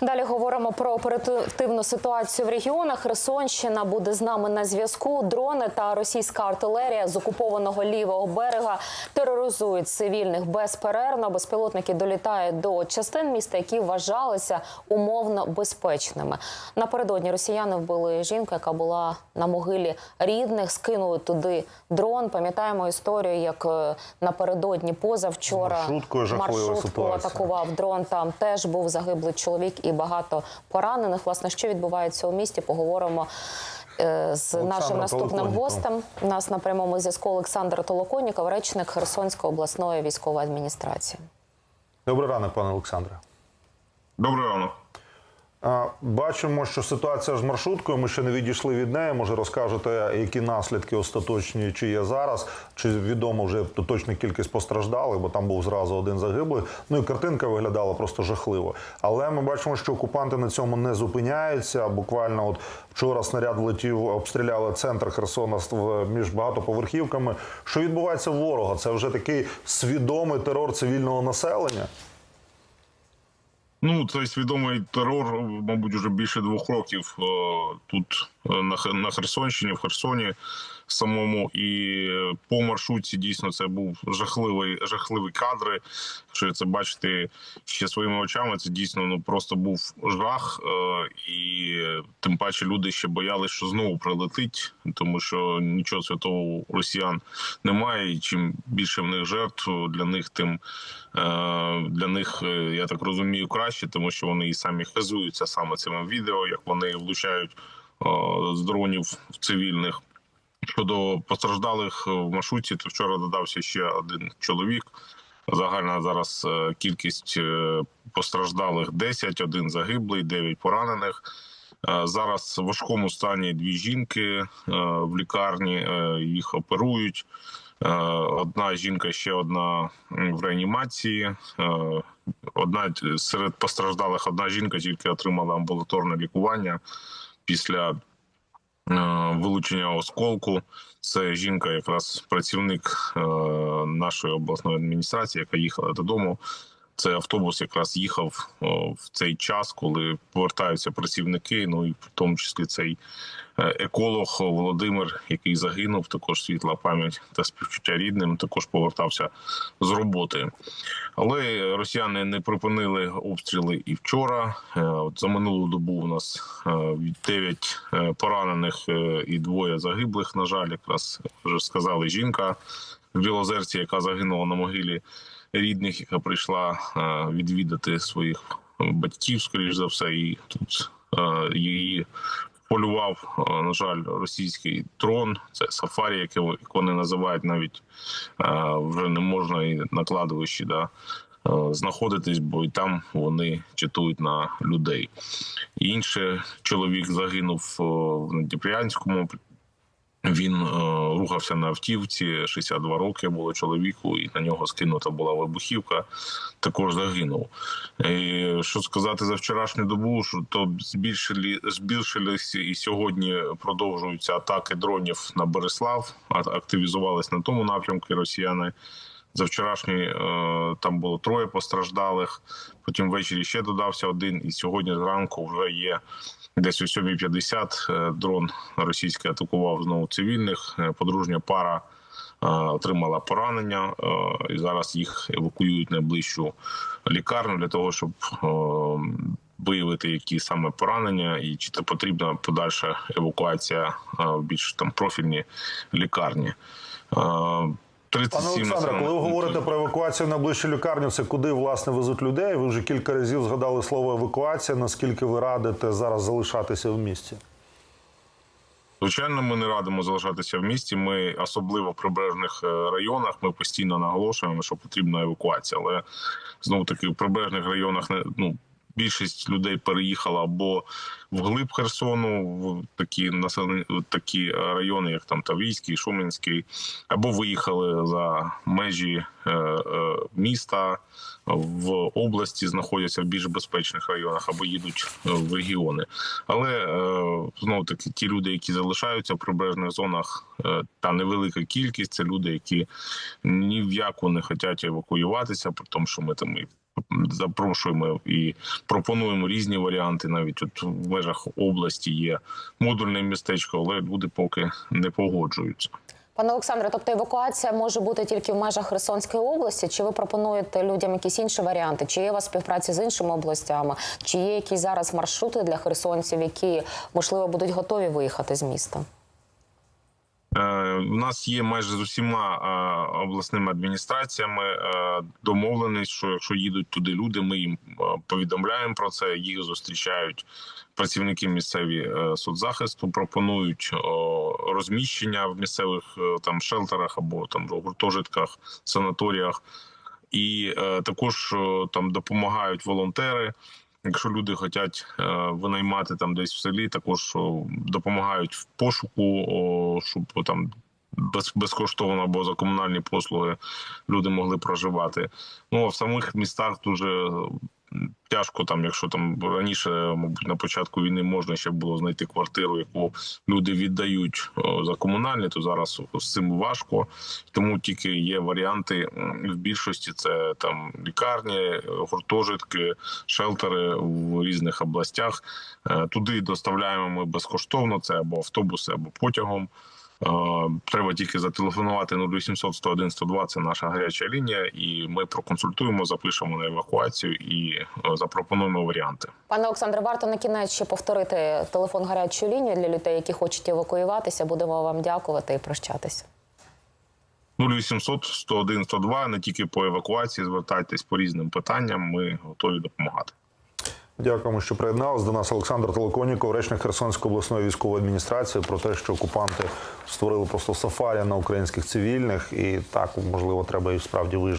Далі говоримо про оперативну ситуацію в регіонах. Херсонщина буде з нами на зв'язку. Дрони та російська артилерія з окупованого лівого берега тероризують цивільних безперервно. Безпілотники долітають до частин міста, які вважалися умовно безпечними. Напередодні росіяни вбили жінку, яка була на могилі рідних. Скинули туди дрон. Пам'ятаємо історію, як е, напередодні позавчора Маршруткою маршрутку атакував дрон. Там теж був загиблий чоловік і багато поранених. Власне, що відбувається у місті, поговоримо. е, З Олександр нашим наступним гостем у нас на прямому зв'язку Олександр Толоконіков, речник Херсонської обласної військової адміністрації. Добрий ранок, пане Олександре. Добрий ранок. Бачимо, що ситуація з маршруткою. Ми ще не відійшли від неї. Може, розкажете, які наслідки остаточні чи є зараз, чи відомо вже точна кількість постраждалих, бо там був зразу один загиблий. Ну і картинка виглядала просто жахливо. Але ми бачимо, що окупанти на цьому не зупиняються. Буквально, от вчора снаряд влетів, обстріляли центр Херсона між багатоповерхівками. Що відбувається ворога? Це вже такий свідомий терор цивільного населення. Ну, цей свідомий терор, мабуть, уже більше двох років е, тут на Хе- Херсонщині, в Херсоні самому. І по маршрутці дійсно це був жахливий, жахливі кадри. Якщо це бачите ще своїми очами, це дійсно ну просто був жах. Е, І тим паче люди ще боялися, що знову прилетить, тому що нічого святого у росіян немає. І чим більше в них жертв для них, тим е, для них, е, я так розумію, краще, тому що вони і самі хизуються саме цими відео, як вони влучають з дронів цивільних. Щодо постраждалих в маршруті, то вчора додався ще один чоловік. Загальна зараз е, кількість е, постраждалих 10, один загиблий, 9 поранених. Е, Зараз в важкому стані дві жінки е, в лікарні, е, їх оперують. Е, Одна жінка, ще одна в реанімації. Е, Одна серед постраждалих одна жінка тільки отримала амбулаторне лікування після е, вилучення осколку. Це жінка, якраз працівник е, нашої обласної адміністрації, яка їхала додому. Це автобус якраз їхав в цей час, коли повертаються працівники. Ну і в тому числі цей е, еколог Володимир, який загинув, також світла пам'ять та співчуття рідним, також повертався з роботи. Але росіяни не припинили обстріли і вчора. Е, за минулу добу у нас 9 поранених е, і двоє загиблих. На жаль, якраз вже сказали жінка в Білозерці, яка загинула на могилі рідних, яка прийшла е, відвідати своїх батьків, скоріш за все, і тут е, її полював, е, на жаль, російський дрон. Це сафарі, яке як вони називають навіть вже не можна і на кладовищі. Да, знаходитись, бо і там вони читують на людей. Інший чоловік загинув в Надніпрянському. Він е, рухався на автівці, 62 роки було чоловіку, і на нього скинута була вибухівка. Також загинув. І, що сказати за вчорашню добу, що то збільшили збільшилися і сьогодні продовжуються атаки дронів на Береслав. Активізувались на тому напрямку росіяни. За вчорашній е, там було троє постраждалих. Потім ввечері ще додався один, і сьогодні зранку вже є десь о 7.50 е, дрон російський атакував знову цивільних. Е, Подружня пара отримала поранення, і зараз їх евакуюють найближчу лікарню для того, щоб виявити, які саме поранення, і чи це потрібна подальша евакуація в більш там профільні лікарні. 37 Пане Олександре, коли ви говорите про евакуацію в найближчу лікарню, це куди власне везуть людей? Ви вже кілька разів згадали слово евакуація. Наскільки ви радите зараз залишатися в місті? Звичайно, ми не радимо залишатися в місті. Ми особливо в прибережних е, районах. Ми постійно наголошуємо, що потрібна евакуація. Але знову таки в прибережних районах не ну. Більшість людей переїхала або в глиб Херсону, в такі населені такі райони, як там Таврійський, Шуменський, або виїхали за межі е, е, міста в області, знаходяться в більш безпечних районах або їдуть е, в регіони. Але е, знову таки ті люди, які залишаються в прибережних зонах, е, та невелика кількість це люди, які ні в яку не хочуть евакуюватися, при тому, що ми там і запрошуємо і пропонуємо різні варіанти. Навіть от в межах області є модульне містечко, але люди поки не погоджуються. Пане Олександре, тобто евакуація може бути тільки в межах Херсонської області? Чи ви пропонуєте людям якісь інші варіанти? Чи є у вас співпраця з іншими областями? Чи є якісь зараз маршрути для херсонців, які можливо будуть готові виїхати з міста? Е, У нас є майже з усіма е, обласними адміністраціями е, домовленість, що якщо їдуть туди люди, ми їм е, повідомляємо про це. Їх зустрічають працівники місцеві е, соцзахисту, пропонують розміщення в місцевих е, там шелтерах або там гуртожитках, санаторіях, і е, також е, там допомагають волонтери. Якщо люди хочуть е, винаймати там десь в селі, також допомагають в пошуку, щоб там без, безкоштовно або за комунальні послуги люди могли проживати. Ну а в самих містах дуже тяжко, там, якщо там раніше, мабуть, на початку війни можна ще було знайти квартиру, яку люди віддають за комунальні, то зараз з цим важко. Тому тільки є варіанти в більшості це там лікарні, гуртожитки, шелтери в різних областях. Е, Туди доставляємо ми безкоштовно. Це або автобуси, або потягом. Е, Треба тільки зателефонувати 0800 101 102, це наша гаряча лінія, і ми проконсультуємо, запишемо на евакуацію і е, запропонуємо варіанти. Пане Олександре, варто на кінець ще повторити телефон гарячої лінії для людей, які хочуть евакуюватися. Будемо вам дякувати і прощатися. 0800 101 102, не тільки по евакуації, звертайтесь по різним питанням. Ми готові допомагати. Дякуємо, що приєдналися до нас. Олександр Толоконіков, речник Херсонської обласної військової адміністрації, про те, що окупанти створили просто сафарі на українських цивільних, і так можливо треба і справді вижити.